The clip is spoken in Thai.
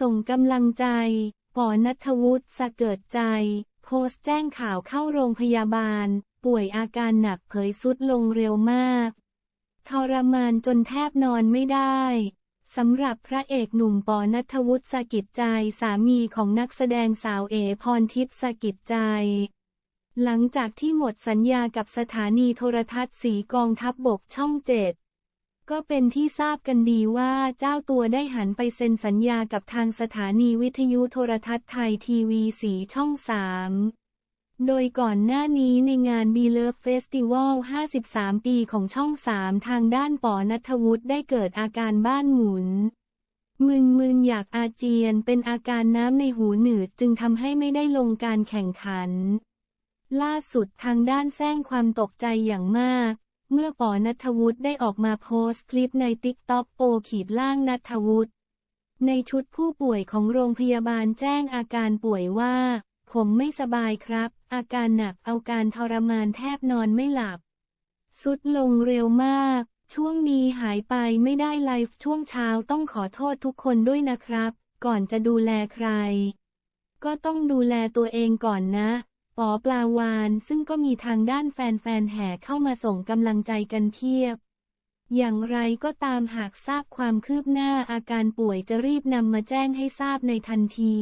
ส่งกำลังใจปอนัทวุฒิสะเกิดใจ โพสต์แจ้งข่าวเข้าโรงพยาบาล ป่วยอาการหนักเผยสุดลงเร็วมาก ทรมานจนแทบนอนไม่ได้สำหรับพระเอกหนุ่มปอนัทวุฒิสกิจใจสามีของนักแสดงสาวเอพรทิพย์สกิจใจ หลังจากที่หมดสัญญากับสถานีโทรทัศน์สีกองทัพบบกช่องเจ็ด ก็เป็นที่ทราบกันดีว่าเจ้าตัวได้หันไปเซ็นสัญญากับทางสถานีวิทยุโทรทัศน์ไทยทีวีสีช่องสามโดยก่อนหน้านี้ในงาน b ีเลิฟเฟสติวัล53 ปีของช่องสามทางด้านปอนัทวุฒิได้เกิดอาการบ้านหมุน มึนๆอยากอาเจียนเป็นอาการน้ำในหูหนืดจึงทำให้ไม่ได้ลงการแข่งขัน ล่าสุดทางด้านแซงความตกใจอย่างมาก เมื่อปอนัทวุฒิได้ออกมาโพสต์คลิปในติ๊กต็อกโปขีดล่างนัทวุฒิในชุดผู้ป่วยของโรงพยาบาลแจ้งอาการป่วยว่า ผมไม่สบายครับ อาการหนักเอาการทรมานแทบนอนไม่หลับ สุดลงเร็วมาก ช่วงนี้หายไปไม่ได้ไลฟ์ช่วงเช้าต้องขอโทษทุกคนด้วยนะครับ ก่อนจะดูแลใคร ก็ต้องดูแลตัวเองก่อนนะ ปอปลาวานซึ่งก็มีทางด้านแฟนๆแห่เข้ามาส่งกำลังใจกันเพียบ อย่างไรก็ตามหากทราบความคืบหน้าอาการป่วยจะรีบนำมาแจ้งให้ทราบในทันที